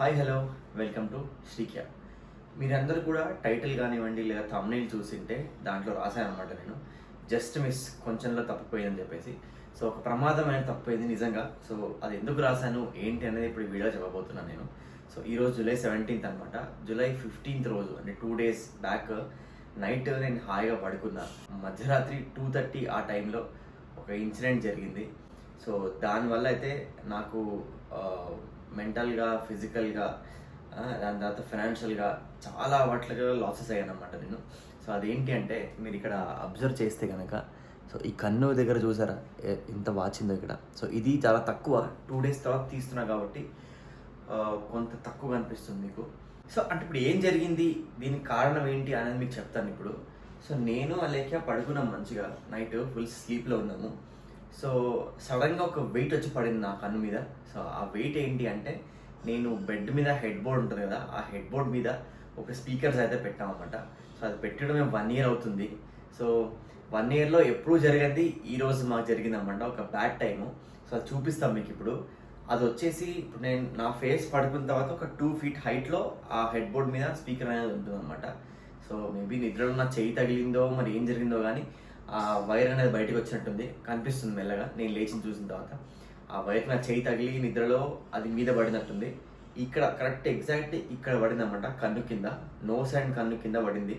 Hi hello welcome to శ్రీక్యా మీరందరూ కూడా టైటిల్ కానివ్వండి లేదా తమ్నైల్ చూసింటే దాంట్లో రాశానమాట నేను. జస్ట్ మిస్ కొంచెంలో తప్పిపోయిందని చెప్పేసి. సో ఒక ప్రమాదమైన తప్పిపోయింది నిజంగా. సో అది ఎందుకు రాశాను ఏంటి అనేది ఇప్పుడు వీడియో చెప్పబోతున్నాను నేను. సో ఈరోజు జూలై సెవెంటీన్త్ అనమాట జూలై ఫిఫ్టీన్త్ రోజు అంటే టూ డేస్ బ్యాక్ నైట్ నేను హాయిగా పడుకున్నాను మధ్యరాత్రి టూ థర్టీ ఆ టైంలో ఒక ఇన్సిడెంట్ జరిగింది. సో దానివల్ల అయితే నాకు మెంటల్గా ఫిజికల్గా దాని తర్వాత ఫైనాన్షియల్గా చాలా వాటిలో లాసెస్ అయ్యాను అనమాట నేను సో అదేంటి అంటే మీరు ఇక్కడ అబ్జర్వ్ చేస్తే కనుక సో ఈ కన్ను దగ్గర చూసారా? ఇంత వాచిందో ఇక్కడ. సో ఇది చాలా తక్కువ. టూ డేస్ తర్వాత తీస్తున్నా కాబట్టి కొంత తక్కువ అనిపిస్తుంది మీకు. సో అంటే ఇప్పుడు ఏం జరిగింది? దీనికి కారణం ఏంటి అనేది మీకు చెప్తాను ఇప్పుడు. సో నేను అలేఖ్య పడుకున్నాం మంచిగా. నైట్ ఫుల్ స్లీప్లో ఉన్నాము. సో సడన్గా ఒక వెయిట్ వచ్చి పడింది నా కన్ను మీద. సో ఆ వెయిట్ ఏంటి అంటే నేను బెడ్ మీద హెడ్ బోర్డ్ ఉంటుంది కదా ఆ హెడ్ బోర్డ్ మీద ఒక స్పీకర్స్ అయితే పెట్టామన్నమాట. సో అది పెట్టడమే వన్ ఇయర్ అవుతుంది. సో వన్ ఇయర్లో ఎప్పుడు జరిగేది ఈరోజు మాకు జరిగింది అనమాట ఒక బ్యాడ్ టైము. సో అది చూపిస్తాం మీకు ఇప్పుడు. అది వచ్చేసి ఇప్పుడు నేను నా ఫేస్ పడుకున్న తర్వాత ఒక టూ ఫీట్ హైట్లో ఆ హెడ్ బోర్డ్ మీద స్పీకర్ అనేది ఉంటుంది అనమాట సో మేబీ నిద్రలో నా చెయ్యి తగిలిందో మరి ఏం జరిగిందో కానీ ఆ వైర్ అనేది బయటకు వచ్చినట్టుంది. కనిపిస్తుంది మెల్లగా. నేను లేచి చూసిన తర్వాత. ఆ వైర్ నా చేయి తగిలి నిద్రలో అది మీద పడినట్టుంది. ఇక్కడ కరెక్ట్ ఎగ్జాక్ట్ ఇక్కడ పడింది అనమాట కన్ను కింద. నోస్ అండ్ కన్ను కింద పడింది.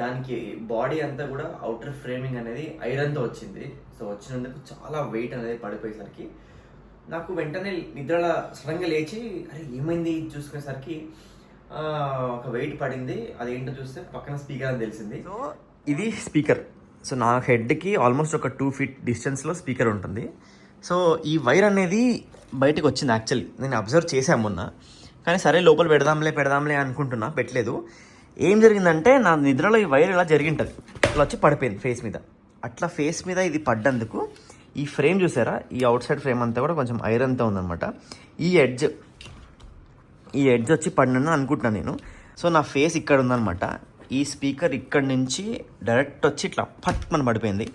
దానికి బాడీ అంతా కూడా అవుటర్ ఫ్రేమింగ్ అనేది ఐరన్తో వచ్చింది. సో వచ్చినందుకు చాలా వెయిట్ అనేది పడిపోయేసరికి నాకు వెంటనే నిద్రలో సడన్గా లేచి అరే ఏమైంది? చూసుకునేసరికి ఒక వెయిట్ పడింది. అదేంటో చూస్తే పక్కన స్పీకర్ అని తెలిసింది. సో ఇది స్పీకర్. సో నా హెడ్కి ఆల్మోస్ట్ ఒక టూ ఫీట్ డిస్టెన్స్లో స్పీకర్ ఉంటుంది. సో ఈ వైర్ అనేది బయటకు వచ్చింది యాక్చువల్లీ. నేను అబ్జర్వ్ చేశాను మొన్న. కానీ సరే లోపల పెడదాంలే పెడదాంలే అనుకుంటున్నా పెట్టలేదు. ఏం జరిగిందంటే నా నిద్రలో ఈ వైర్ ఇలా జరిగింటుంది. ఇలా వచ్చి పడిపోయింది ఫేస్ మీద. అట్లా ఫేస్ మీద ఇది పడ్డందుకు ఈ ఫ్రేమ్ చూసారా? ఈ అవుట్ సైడ్ ఫ్రేమ్ అంతా కూడా కొంచెం ఐరన్తో ఉందన్నమాట. ఈ ఎడ్జ్ ఈ ఎడ్జ్ వచ్చి పడినని అనుకుంటున్నాను నేను. సో నా ఫేస్ ఇక్కడ ఉందన్నమాట. ఈ స్పీకర్ ఇక్కడ నుంచి డైరెక్ట్ వచ్చి ఇట్లా ఫట్ మనం పడిపోయింది.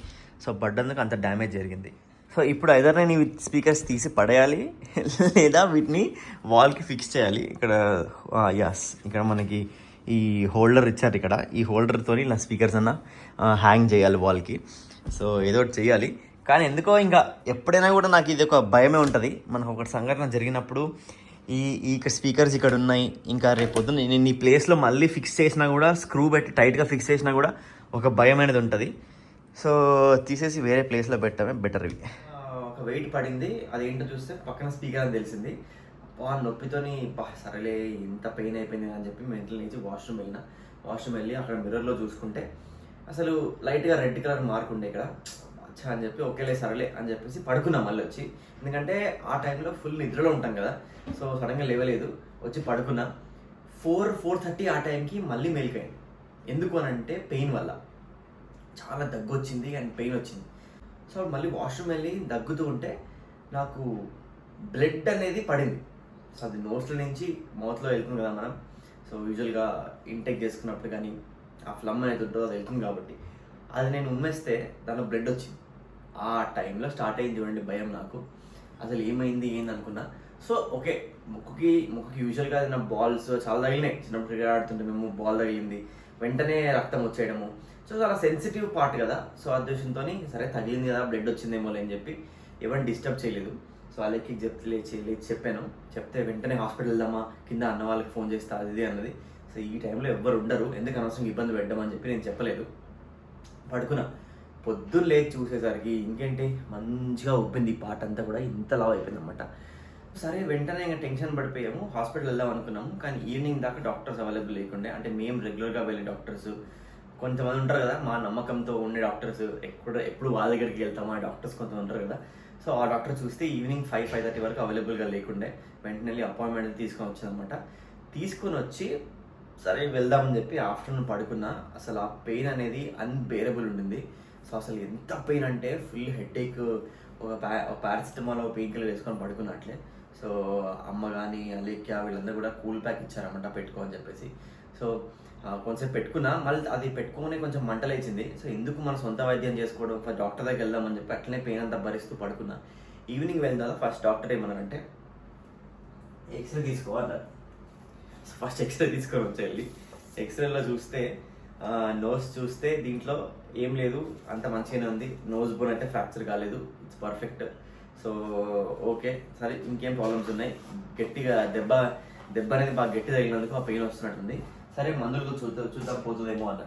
సో పడ్డందుకు అంత డ్యామేజ్ జరిగింది. సో ఇప్పుడు ఐదర్ నేను ఈ స్పీకర్స్ తీసి పడేయాలి లేదా వీటిని వాల్కి ఫిక్స్ చేయాలి. ఇక్కడ యస్ ఇక్కడ మనకి ఈ హోల్డర్ ఇచ్చారు ఇక్కడ. ఈ హోల్డర్తో నా స్పీకర్స్ అన్న హ్యాంగ్ చేయాలి వాల్కి. సో ఏదో ఒకటి చేయాలి. కానీ ఎందుకో ఇంకా ఎప్పుడైనా కూడా నాకు ఇది ఒక భయమే ఉంటుంది. మనకు ఒక సంఘటన జరిగినప్పుడు ఈ ఈ స్పీకర్స్ ఇక్కడ ఉన్నాయి. ఇంకా రేపు పొద్దున్న నేను ఈ ప్లేస్లో మళ్ళీ ఫిక్స్ చేసినా కూడా స్క్రూ పెట్టి టైట్గా ఫిక్స్ చేసినా కూడా ఒక భయం అనేది ఉంటుంది. సో తీసేసి వేరే ప్లేస్లో పెట్టడమే బెటర్ ఇవి. ఒక వెయిట్ పడింది. అదేంటో చూస్తే పక్కన స్పీకర్ అని తెలిసింది. వాళ్ళ నొప్పితోని సరేలే ఇంత పెయిన్ అయిపోయింది అని చెప్పి మెంటల్ నుంచి వాష్రూమ్ వెళ్ళిన. వాష్రూమ్ వెళ్ళి అక్కడ మిర్రర్లో చూసుకుంటే అసలు లైట్గా రెడ్ కలర్ మార్క్ ఉండే ఇక్కడ. అచ్చా అని చెప్పి ఒకేలే సరేలే అని చెప్పేసి పడుకున్నాం మళ్ళీ వచ్చి. ఎందుకంటే ఆ టైంలో ఫుల్ నిద్రలో ఉంటాం కదా. సో సడన్గా లేవలేదు. వచ్చి పడుకున్నా. ఫోర్ ఫోర్ థర్టీ ఆ టైంకి మళ్ళీ మెలికాయింది ఎందుకు అని అంటే పెయిన్ వల్ల. చాలా దగ్గు వచ్చింది అండ్ పెయిన్ వచ్చింది. సో మళ్ళీ వాష్రూమ్ వెళ్ళి దగ్గుతూ ఉంటే నాకు బ్లడ్ అనేది పడింది. సో అది నోట్స్లో నుంచి మౌత్లో వెళ్తుంది కదా మనం. సో యూజువల్గా ఇంటేక్ చేసుకున్నప్పుడు కానీ ఆ ఫ్లమ్ అనేది ఉంటుందో అది వెళ్తుంది కాబట్టి. అది నేను ఉమ్మేస్తే దానిలో బ్లడ్ వచ్చింది. ఆ టైంలో స్టార్ట్ అయింది చూడండి భయం నాకు. అసలు ఏమైంది ఏంది అనుకున్నా. సో ఓకే ముక్కుకి ముక్కుకి యూజువల్గా ఏదైనా బాల్స్ చాలా తగిలినాయి. చిన్నప్పుడు క్రికెట్ ఆడుతుంటే మేము బాల్ తగిలింది. వెంటనే రక్తం వచ్చేయడము. సో చాలా సెన్సిటివ్ పార్ట్ కదా. సో ఆ ఉద్దేశంతో సరే తగిలింది కదా బ్లడ్ వచ్చిందేమో అని చెప్పి ఎవరిని డిస్టర్బ్ చేయలేదు. సో వాళ్ళకి చెప్తే లేచి చెప్పాను. చెప్తే వెంటనే హాస్పిటల్ వెళ్దామా? కింద అన్న వాళ్ళకి ఫోన్ చేస్తా అది ఇది అన్నది. సో ఈ టైంలో ఎవ్వరు ఉండరు. ఎందుకు అనవసరం ఇబ్బంది పెట్టమని చెప్పి నేను చెప్పలేదు. పడుకున్నా. పొద్దున్న లేచి చూసేసరికి ఇంకేంటి? మంచిగా ఉబ్బింది ఈ పాట అంతా కూడా. ఇంత లావ్ అయిపోయింది అనమాట సరే వెంటనే ఇంకా టెన్షన్ పడిపోయాము. హాస్పిటల్ వెళ్దాం అనుకున్నాము. కానీ ఈవినింగ్ దాకా డాక్టర్స్ అవైలబుల్ లేకుండే. అంటే మేము రెగ్యులర్గా వెళ్ళే డాక్టర్స్ కొంతమంది ఉంటారు కదా మా నమ్మకంతో ఉండే డాక్టర్స్ ఎప్పుడు ఎప్పుడు వాళ్ళ దగ్గరికి వెళ్తాము? ఆ డాక్టర్స్ కొంతమంది ఉంటారు కదా. సో ఆ డాక్టర్ చూస్తే ఈవినింగ్ ఫైవ్ ఫైవ్ థర్టీ వరకు అవైలబుల్గా లేకుండే. వెంటనే వెళ్ళి అపాయింట్మెంట్ తీసుకొని వచ్చిందనమాట తీసుకొని వచ్చి సరే వెళ్దామని చెప్పి ఆఫ్టర్నూన్ పడుకున్నా. అసలు ఆ పెయిన్ అనేది అన్బేరబుల్ ఉండింది. సో అసలు ఎంత పెయిన్ అంటే ఫుల్ హెడేక్ ఒక ప్యా ఒక పారాసిటమాల్ ఒక పెయిన్ కిల్లర్ వేసుకొని పడుకున్నట్లే. సో అమ్మ కానీ అలేఖ్య వీళ్ళందరూ కూడా కూల్ ప్యాక్ ఇచ్చారన్నమాట పెట్టుకో అని చెప్పేసి. సో కొంచెంసేపు కొంచెం పెట్టుకున్నా మళ్ళీ అది పెట్టుకోగానే కొంచెం మంటలేచింది. సో ఎందుకు మన సొంత వైద్యం చేసుకోవడం ఫస్ట్ డాక్టర్ దగ్గర వెళ్దామని చెప్పి అట్లనే పెయిన్ అంతా భరిస్తూ పడుకున్నా. ఈవినింగ్ వెళ్ళిన తర్వాత ఫస్ట్ డాక్టర్ ఏమన్నారంటే ఎక్స్రే తీసుకోవాలన్నారు సో ఫస్ట్ ఎక్స్రే తీసుకొని వచ్చి వెళ్ళి ఎక్స్రేలో చూస్తే నోస్ చూస్తే దీంట్లో ఏం లేదు అంత మంచిగానే ఉంది. నోస్ బోన్ అయితే ఫ్రాక్చర్ కాలేదు. ఇట్స్ పర్ఫెక్ట్ సో ఓకే సరే ఇంకేం ప్రాబ్లమ్స్ ఉన్నాయి? గట్టిగా దెబ్బ దెబ్బ అనేది బాగా గట్టి తగిలినందుకు ఆ పెయిన్ వస్తున్నట్టుంది. సరే మందులు చూద్దాం చూద్దాం పోతుందేమో అన్న.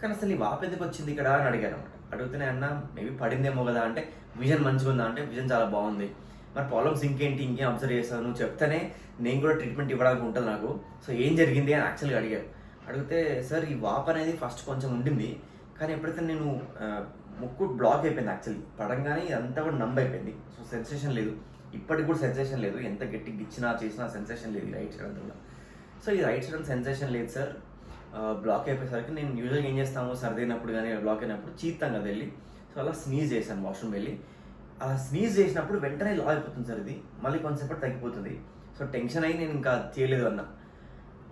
కానీ అసలు ఈ వాపు ఎందుకు వచ్చింది ఇక్కడ అని అడిగాను. అనమాట అడిగితేనే అన్న మేబీ పడిందేమో కదా అంటే విజన్ మంచిగా ఉందా? అంటే విజన్ చాలా బాగుంది. మరి ప్రాబ్లమ్స్ ఇంకేంటి? ఇంకేం అబ్జర్వ్ చేస్తాను చెప్తేనే నేను కూడా ట్రీట్మెంట్ ఇవ్వడానికి ఉంటుంది నాకు. సో ఏం జరిగింది అని యాక్చువల్గా అడిగాను అడిగితే సార్ ఈ వాప్ అనేది ఫస్ట్ కొంచెం ఉండింది కానీ ఎప్పుడైతే నేను ముక్కు బ్లాక్ అయిపోయింది యాక్చువల్లీ పడంగానే ఇదంతా కూడా నంబ్ అయిపోయింది. సో సెన్సేషన్ లేదు. ఇప్పటికి కూడా సెన్సేషన్ లేదు. ఎంత గట్టి గిచ్చినా చేసినా సెన్సేషన్ లేదు రైట్ సైడ్ అంతా కూడా. సో ఈ రైట్ సైడ్ సెన్సేషన్ లేదు సార్. బ్లాక్ అయిపోయేసరికి నేను యూజువల్గా ఏం చేస్తాము సర్దైనప్పుడు కానీ బ్లాక్ అయినప్పుడు చీత్తాం కదా వెళ్ళి సో అలా స్నీజ్ చేశాను వాష్రూమ్ వెళ్ళి. అలా స్నీజ్ చేసినప్పుడు వెంటనే లా అయిపోతుంది సార్ ఇది. మళ్ళీ కొంతసేపటి తగ్గిపోతుంది. సో టెన్షన్ అయ్యి నేను ఇంకా చేయలేదు అన్న.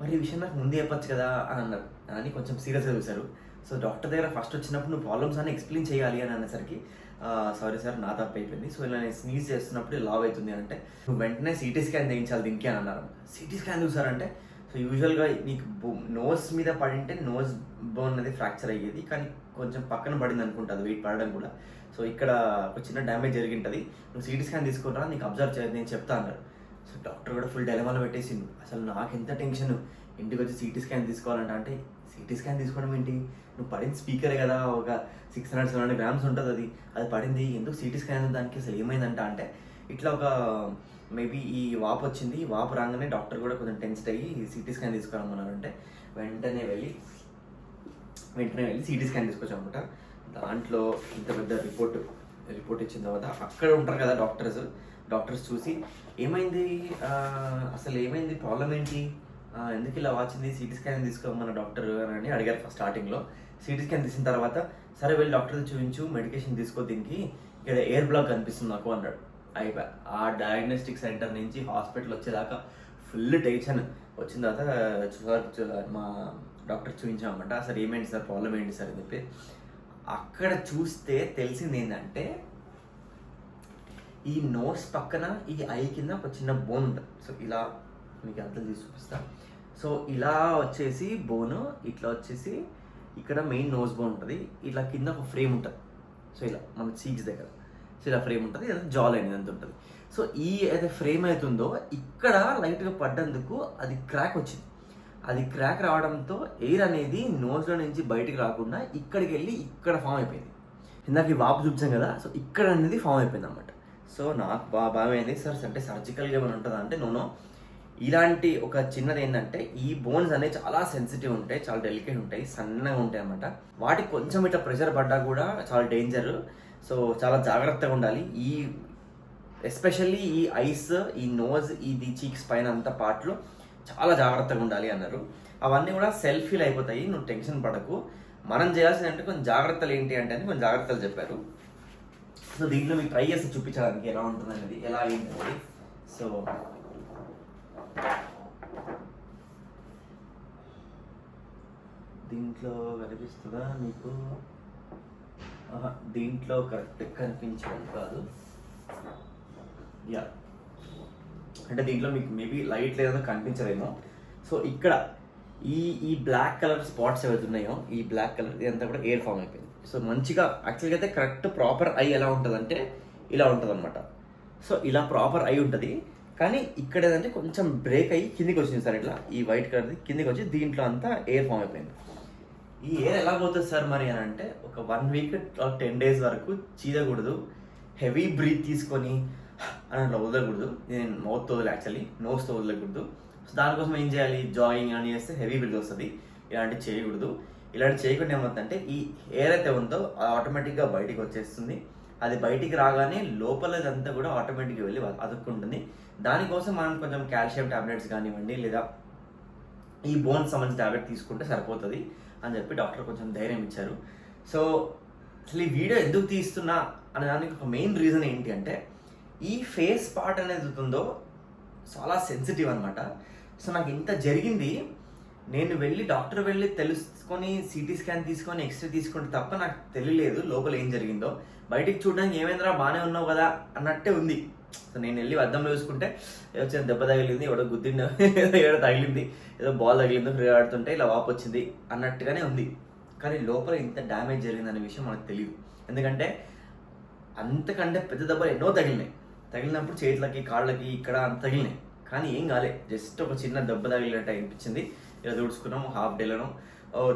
మరి ఈ విషయం నాకు ముందే చెప్పచ్చు కదా అని అన్నారు. అని కొంచెం సీరియస్గా చూశారు. సో డాక్టర్ దగ్గర ఫస్ట్ వచ్చినప్పుడు నువ్వు ప్రాబ్లమ్స్ అన్ని ఎక్స్ప్లెయిన్ చేయాలి అని అనేసరికి సారీ సార్ నా తప్పు అయిపోయింది. సో ఇలా నేను స్నీజ్ చేస్తున్నప్పుడు లావ్ అవుతుంది అని అంటే నువ్వు వెంటనే సిటీ స్కాన్ చేయించాలి దీనికి అని అన్నారు. సిటీ స్కాన్ చూసారంటే సో యూజువల్గా నీకు నోస్ మీద పడింటే నోస్ బోన్ అనేది ఫ్రాక్చర్ అయ్యేది. కానీ కొంచెం పక్కన పడింది అనుకుంటుంది వెయిట్ పడడం కూడా. సో ఇక్కడ ఒక చిన్న డ్యామేజ్ జరిగి ఉంటుంది నువ్వు సిటీ స్కాన్ తీసుకుంటా నీకు అబ్జర్వ్ చేయదు నేను చెప్తా అన్నారు. సో డాక్టర్ కూడా ఫుల్ డైలమాలో పెట్టేసిండు. అసలు నాకు ఎంత టెన్షన్? ఇంటికి వచ్చి సిటీ స్కాన్ తీసుకోవాలంట అంటే సిటీ స్కాన్ తీసుకోవడం ఏంటి? నువ్వు పడింది స్పీకరే కదా ఒక six hundred seven hundred grams ఉంటుంది అది. అది పడింది ఎందుకు సిటీ స్కాన్ దానికి అసలు ఏమైందంట అంటే ఇట్లా ఒక మేబీ ఈ వాపు వచ్చింది ఈ వాపు రాగానే డాక్టర్ కూడా కొంచెం టెన్స్ట్ అయ్యి సిటీ స్కాన్ తీసుకురమ్మన్నారంటే వెంటనే వెళ్ళి వెంటనే వెళ్ళి సిటీ స్కాన్ తీసుకొచ్చామన్నమాట. దాంట్లో ఇంత పెద్ద రిపోర్ట్ రిపోర్ట్ ఇచ్చిన తర్వాత అక్కడ ఉంటారు కదా డాక్టర్స్. డాక్టర్స్ చూసి ఏమైంది? అసలు ఏమైంది? ప్రాబ్లం ఏంటి? ఎందుకు ఇలా వచ్చింది సిటీ స్కాన్ తీసుకోమన్న డాక్టర్ అని అడిగారు ఫస్ట్ స్టార్టింగ్లో సిటీ స్కాన్ తీసిన తర్వాత సరే వెళ్ళి డాక్టర్ చూపించు మెడికేషన్ తీసుకో దీనికి. ఇక్కడ ఎయిర్ బ్లాక్ కనిపిస్తుంది నాకు అన్నాడు. అయిపోయి ఆ డయాగ్నోస్టిక్ సెంటర్ నుంచి హాస్పిటల్ వచ్చేదాకా ఫుల్ టెన్షన్. వచ్చిన తర్వాత సార్ మా డాక్టర్ చూపించామన్నమాట సార్ ఏమైంది సార్? ప్రాబ్లం ఏంటి సార్? అని చెప్పి. అక్కడ చూస్తే తెలిసింది ఏంటంటే ఈ నోస్ పక్కన ఈ ఐ కింద ఒక చిన్న బోన్ ఉంటుంది సో ఇలా మీకు అంత తీసి చూపిస్తా. సో ఇలా వచ్చేసి బోన్ ఇట్లా వచ్చేసి ఇక్కడ మెయిన్ నోస్ బోన్ ఉంటుంది. ఇట్లా కింద ఒక ఫ్రేమ్ ఉంటుంది. సో ఇలా మన చీక్స్ దగ్గర. సో ఇలా ఫ్రేమ్ ఉంటుంది జాల్ అనేది అంత ఉంటుంది. సో ఈ ఏదైతే ఫ్రేమ్ అవుతుందో ఇక్కడ లైట్గా పడ్డందుకు అది క్రాక్ వచ్చింది. అది క్రాక్ రావడంతో ఎయిర్ అనేది నోస్లో నుంచి బయటికి రాకుండా ఇక్కడికి వెళ్ళి ఇక్కడ ఫామ్ అయిపోయింది. ఇందాక ఈ వాపు చూపించాం కదా సో ఇక్కడ అనేది ఫామ్ అయిపోయింది అన్నమాట సో నాకు బాగా భావమైంది సార్ అంటే సర్జికల్గా ఏమైనా ఉంటుందా అంటే నూనె ఇలాంటి ఒక చిన్నది ఏంటంటే ఈ బోన్స్ అనేవి చాలా సెన్సిటివ్ ఉంటాయి చాలా డెలికేట్ ఉంటాయి సన్నగా ఉంటాయి అన్నమాట. వాటికి కొంచెం ఇట్లా ప్రెషర్ పడ్డా కూడా చాలా డేంజర్ సో చాలా జాగ్రత్తగా ఉండాలి. ఈ ఎస్పెషల్లీ ఈ ఐస్ ఈ నోజ్ ఇది చీక్స్ పైన అంత పార్ట్లో చాలా జాగ్రత్తగా ఉండాలి అన్నారు. అవన్నీ కూడా సెల్ఫీలు అయిపోతాయి. నువ్వు టెన్షన్ పడకు. మనం చేయాల్సిందంటే కొంచెం జాగ్రత్తలు ఏంటి అంటే అని కొంచెం జాగ్రత్తలు చెప్పారు. సో దీంట్లో మీకు ట్రై చేసి చూపించడానికి ఎలా ఉంటుంది అనేది ఎలా అయింది సో దీంట్లో కనిపిస్తుందా మీకు? దీంట్లో కరెక్ట్ కనిపించడం కాదు. యా అంటే దీంట్లో మీకు మేబీ లైట్ లేదో కనిపించలేమో సో ఇక్కడ ఈ ఈ బ్లాక్ కలర్ స్పాట్స్ ఏవైతే ఉన్నాయో ఈ బ్లాక్ కలర్ ఇదంతా కూడా ఎయిర్ ఫామ్ అయిపోయింది. సో మంచిగా యాక్చువల్గా అయితే కరెక్ట్ ప్రాపర్ ఐ ఎలా ఉంటుందంటే ఇలా ఉంటుంది అనమాట సో ఇలా ప్రాపర్ ఐ ఉంటుంది. కానీ ఇక్కడ ఏంటంటే కొంచెం బ్రేక్ అయ్యి కిందికి వచ్చింది సార్ ఇట్లా. ఈ వైట్ కలర్ది కిందికి వచ్చి దీంట్లో అంతా ఎయిర్ ఫామ్ అయిపోయింది. ఈ ఎయిర్ ఎలా పోతుంది సార్ మరి అని అంటే ఒక వన్ వీక్ టెన్ డేస్ వరకు చీదకూడదు. హెవీ బ్రీత్ తీసుకొని అని అట్లా వదలకూడదు. నేను మౌత్ వదలే యాక్చువల్లీ నోస్తో వదలకూడదు. సో దానికోసం ఏం చేయాలి? జాగింగ్ అని చేస్తే హెవీ బ్రీత్ వస్తుంది. ఇలాంటివి చేయకూడదు. ఇలాంటి చేయకుండా ఏమవుతుందంటే ఈ ఎయిర్ అయితే ఉందో అది ఆటోమేటిక్గా బయటికి వచ్చేస్తుంది. అది బయటికి రాగానే లోపలదంతా కూడా ఆటోమేటిక్గా వెళ్ళి అతుక్కుంటుంది. దానికోసం మనం కొంచెం కాల్షియం టాబ్లెట్స్ కానివ్వండి లేదా ఈ బోన్ సంబంధించిన టాబ్లెట్ తీసుకుంటే సరిపోతుంది అని చెప్పి డాక్టర్ కొంచెం ధైర్యం ఇచ్చారు. సో అసలు ఈ వీడియో ఎందుకు తీస్తున్నా అనే దానికి ఒక మెయిన్ రీజన్ ఏంటి అంటే ఈ ఫేస్ పార్ట్ అనేది ఉందో చాలా సెన్సిటివ్ అనమాట సో నాకు ఇంత జరిగింది నేను వెళ్ళి డాక్టర్ వెళ్ళి తెలుసుకొని సిటీ స్కాన్ తీసుకొని ఎక్స్రే తీసుకుంటే తప్ప నాకు తెలియలేదు లోపల ఏం జరిగిందో. బయటికి చూడడానికి ఏమైందిరా బాగానే ఉన్నావు కదా అన్నట్టే ఉంది. సో నేను వెళ్ళి అద్దంలో చూసుకుంటే ఏదో చిన్న దెబ్బ తగిలింది ఎవడో గుద్దిండ ఏదో తగిలింది ఏదో బాల్ తగిలింది క్రికెట్ ఆడుతుంటే ఇలా వాపు వచ్చింది అన్నట్టుగానే ఉంది. కానీ లోపల ఇంత డ్యామేజ్ జరిగిందనే విషయం మనకు తెలియదు ఎందుకంటే అంతకంటే పెద్ద దెబ్బలు ఎన్నో తగిలినాయి. తగిలినప్పుడు చేతులకి కాళ్ళకి ఇక్కడ అంత తగిలినాయి. కానీ ఏం కాలే. జస్ట్ ఒక చిన్న దెబ్బ తగిలినట్టు అనిపించింది. ఇలా తుడుచుకున్నాం హాఫ్ డేలోనో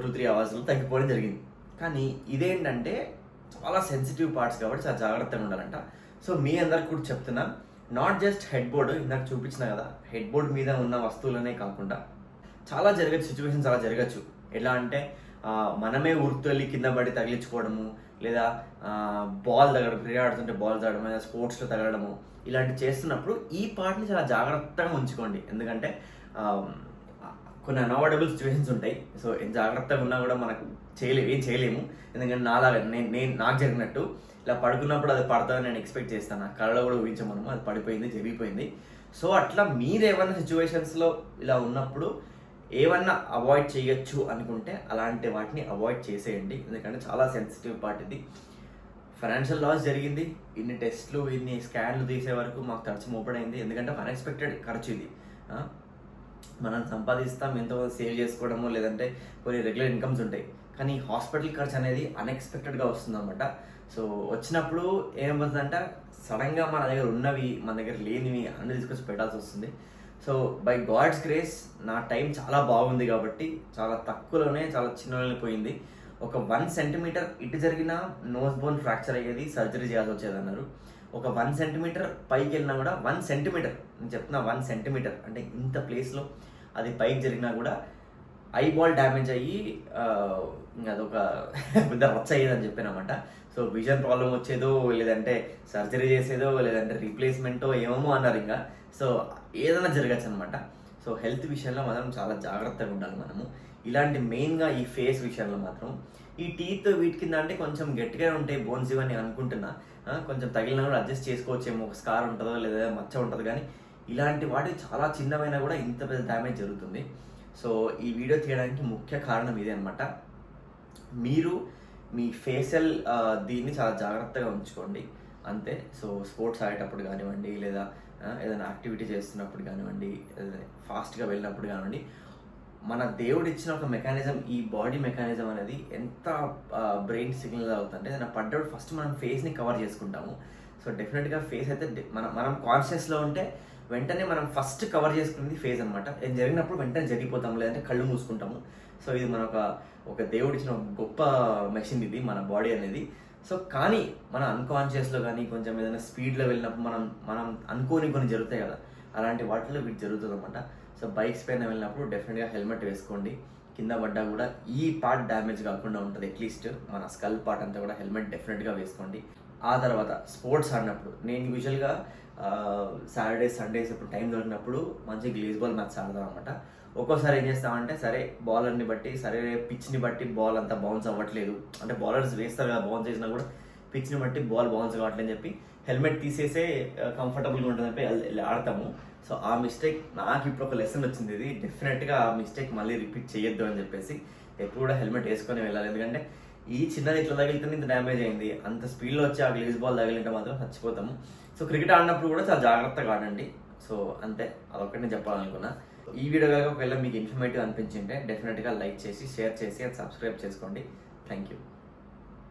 టూ త్రీ అవర్స్లో తగ్గిపోవడం జరిగింది. కానీ ఇదేంటంటే చాలా సెన్సిటివ్ పార్ట్స్ కాబట్టి చాలా జాగ్రత్తగా ఉండాలంట. సో మీ అందరికి కూడా చెప్తున్నా నాట్ జస్ట్ హెడ్ బోర్డు ఇందాక చూపించిన కదా హెడ్ బోర్డ్ మీద ఉన్న వస్తువులనే కాకుండా చాలా జరగచ్చు సిచ్యువేషన్ చాలా జరగచ్చు. ఎలా అంటే మనమే ఉరుకుతూ వెళ్ళి కింద పడి తగిలించుకోవడము లేదా బాల్ తగడం క్రికెట్ ఆడుతుంటే బాల్ తగలడం లేదా స్పోర్ట్స్లో తగలడము ఇలాంటి చేస్తున్నప్పుడు ఈ పార్ట్ని చాలా జాగ్రత్తగా ఉంచుకోండి. ఎందుకంటే కొన్ని అన్అవాయిడబుల్ సిచ్యువేషన్స్ ఉంటాయి. సో ఎంత జాగ్రత్తగా ఉన్నా కూడా మనకు చేయలేము ఏం చేయలేము. ఎందుకంటే నాలాగా నేను నేను నాకు జరిగినట్టు ఇలా పడుకున్నప్పుడు అది పడతామని నేను ఎక్స్పెక్ట్ చేస్తాను. నా కళ్ళలో కూడా ఊహించమను. అది పడిపోయింది జరిగిపోయింది సో అట్లా మీరు ఏమైనా సిచ్యువేషన్స్లో ఇలా ఉన్నప్పుడు ఏమన్నా అవాయిడ్ చేయొచ్చు అనుకుంటే అలాంటి వాటిని అవాయిడ్ చేసేయండి. ఎందుకంటే చాలా సెన్సిటివ్ పార్ట్ ఇది. ఫైనాన్షియల్ లాస్ జరిగింది. ఇన్ని టెస్ట్లు ఇన్ని స్కాన్లు తీసే వరకు మాకు ఖర్చు మోపడైంది. ఎందుకంటే అన్ఎక్స్పెక్టెడ్ ఖర్చు ఇది. మనం సంపాదిస్తాం ఎంతో సేవ్ చేసుకోవడము లేదంటే కొన్ని రెగ్యులర్ ఇన్కమ్స్ ఉంటాయి. కానీ హాస్పిటల్ ఖర్చు అనేది అన్ఎక్స్పెక్టెడ్గా వస్తుందన్నమాట. సో వచ్చినప్పుడు ఏమవుతుందంటే సడన్గా మన దగ్గర ఉన్నవి మన దగ్గర లేనివి అన్ని తీసుకొచ్చి పెట్టాల్సి వస్తుంది. సో బై గాడ్స్ గ్రేస్ నా టైం చాలా బాగుంది కాబట్టి చాలా తక్కువలోనే చాలా చిన్నలోనే పోయింది. ఒక వన్ సెంటీమీటర్ ఇటు జరిగిన నోస్ బోన్ ఫ్రాక్చర్ అయ్యేది సర్జరీ చేయాల్సి వచ్చేది అన్నారు ఒక వన్ సెంటీమీటర్ పైకి వెళ్ళినా కూడా వన్ సెంటీమీటర్. నేను చెప్తున్నా వన్ సెంటీమీటర్. అంటే ఇంత ప్లేస్లో అది పైకి జరిగినా కూడా ఐ బాల్ డ్యామేజ్ అయ్యి అదొక పెద్ద రచ్చ అయ్యేదని చెప్పానమాట. సో విజన్ ప్రాబ్లం వచ్చేదో లేదంటే సర్జరీ చేసేదో లేదంటే రీప్లేస్మెంటో ఏమో అన్నారు ఇంకా. సో ఏదైనా జరగచ్చు అనమాట సో హెల్త్ విషయంలో మాత్రం చాలా జాగ్రత్తగా ఉండాలి మనము. ఇలాంటి మెయిన్గా ఈ ఫేస్ విషయంలో మాత్రం ఈ టీత్ వీటి కింద అంటే కొంచెం గట్టిగా ఉంటాయి బోన్స్ ఇవన్నీ అనుకుంటున్నా. కొంచెం తగిలినా కూడా అడ్జస్ట్ చేసుకోవచ్చేమో ఒక స్కార్ ఉంటుందో లేదా మచ్చ ఉంటుంది కానీ ఇలాంటి వాటి చాలా చిన్నవైనా కూడా ఇంత పెద్ద డ్యామేజ్ జరుగుతుంది. సో ఈ వీడియో తీయడానికి ముఖ్య కారణం ఇదే అనమాట మీరు మీ ఫేషియల్ దీన్ని చాలా జాగ్రత్తగా ఉంచుకోండి. అంతే. సో స్పోర్ట్స్ ఆడేటప్పుడు కానివ్వండి లేదా ఏదైనా యాక్టివిటీ చేస్తున్నప్పుడు కానివ్వండి ఫాస్ట్గా వెళ్ళినప్పుడు కానివ్వండి మన దేవుడు ఇచ్చిన ఒక మెకానిజం ఈ బాడీ మెకానిజం అనేది ఎంత బ్రెయిన్ సిగ్నల్ అవుతుందంటే ఏదైనా పడ్డప్పుడు ఫస్ట్ మనం ఫేస్ని కవర్ చేసుకుంటాము. సో డెఫినెట్గా ఫేస్ అయితే మనం మనం కాన్షియస్లో ఉంటే వెంటనే మనం ఫస్ట్ కవర్ చేసుకునేది ఫేస్ అనమాట ఏం జరిగినప్పుడు వెంటనే జరిగిపోతాము లేదంటే కళ్ళు మూసుకుంటాము. సో ఇది మన ఒక ఒక దేవుడు ఇచ్చిన ఒక గొప్ప మెషిన్ ఇది మన బాడీ అనేది. సో కానీ మన అన్కాన్షియస్లో కానీ కొంచెం ఏదైనా స్పీడ్లో వెళ్ళినప్పుడు మనం మనం అనుకోని కొన్ని జరుగుతాయి కదా. అలాంటి వాటిలో వీటి జరుగుతుంది అనమాట సో బైక్స్ పైన వెళ్ళినప్పుడు డెఫినెట్గా హెల్మెట్ వేసుకోండి. కింద పడ్డా కూడా ఈ పార్ట్ డ్యామేజ్ కాకుండా ఉంటుంది. అట్లీస్ట్ మన స్కల్ పార్ట్ అంతా కూడా హెల్మెట్ డెఫినెట్గా వేసుకోండి. ఆ తర్వాత స్పోర్ట్స్ ఆడినప్పుడు నేను యూజువల్గా సాటర్డేస్ సండేస్ ఇప్పుడు టైం దొరికినప్పుడు మంచి గ్లేజ్ బాల్ మ్యాచ్ ఆడదాం అనమాట ఒక్కోసారి ఏం చేస్తామంటే సరే బౌలర్ని బట్టి సరే పిచ్ని బట్టి బాల్ అంతా బౌన్స్ అవ్వట్లేదు. అంటే బౌలర్స్ వేస్తారు కదా బౌన్స్ చేసినా కూడా పిచ్ని బట్టి బాల్ బౌన్స్ కావట్లేదు అని చెప్పి హెల్మెట్ తీసేసే కంఫర్టబుల్గా ఉంటుందని చెప్పి వెళ్ళి- ఆడతాము. సో ఆ మిస్టేక్ నాకు ఇప్పుడు ఒక లెసన్ వచ్చింది ఇది. డెఫినెట్గా ఆ మిస్టేక్ మళ్ళీ రిపీట్ చేయొద్దు అని చెప్పేసి ఎప్పుడు కూడా హెల్మెట్ వేసుకొని వెళ్ళాలి. ఎందుకంటే ఈ చిన్నది ఇట్లా తగిలితేనే ఇంత డ్యామేజ్ అయింది. అంత స్పీడ్లో వచ్చి ఆ గ్లేజ్ బాల్ తగిలింటే మాత్రం చచ్చిపోతాము. సో క్రికెట్ ఆడినప్పుడు కూడా చాలా జాగ్రత్తగా ఆడండి. సో అంతే. అదొక్కటి నేను చెప్పాలనుకున్నా. ఈ వీడియో కనుక ఒకవేళ మీకు ఇన్ఫర్మేటివ్ అనిపించింటే డెఫినెట్గా లైక్ చేసి షేర్ చేసి అది సబ్స్క్రైబ్ చేసుకోండి. Thank you